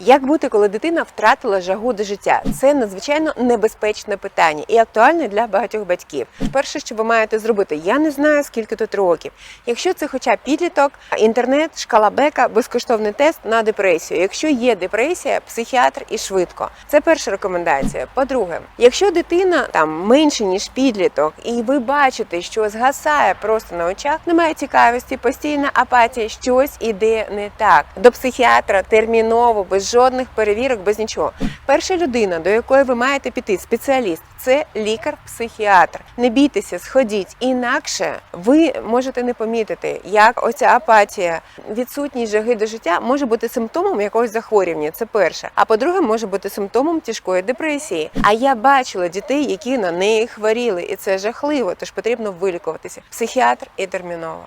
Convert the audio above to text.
Як бути, коли дитина втратила жагу до життя? Це надзвичайно небезпечне питання і актуальне для багатьох батьків. Перше, що ви маєте зробити, я не знаю скільки тут років. Якщо це хоча підліток, інтернет, шкала Бека, безкоштовний тест на депресію. Якщо є депресія, психіатр і швидко. Це перша рекомендація. По-друге, якщо дитина там менше ніж підліток, і ви бачите, що згасає просто на очах, немає цікавості, постійна апатія, щось іде не так. До психіатра терміново, жодних перевірок, без нічого. Перша людина, до якої ви маєте піти, спеціаліст, це лікар-психіатр. Не бійтеся, сходіть. Інакше ви можете не помітити, як оця апатія, відсутність жаги до життя може бути симптомом якогось захворювання. Це перше. А по-друге, може бути симптомом тяжкої депресії. А я бачила дітей, які на неї хворіли, і це жахливо. Тож потрібно вилікуватися. Психіатр і терміново.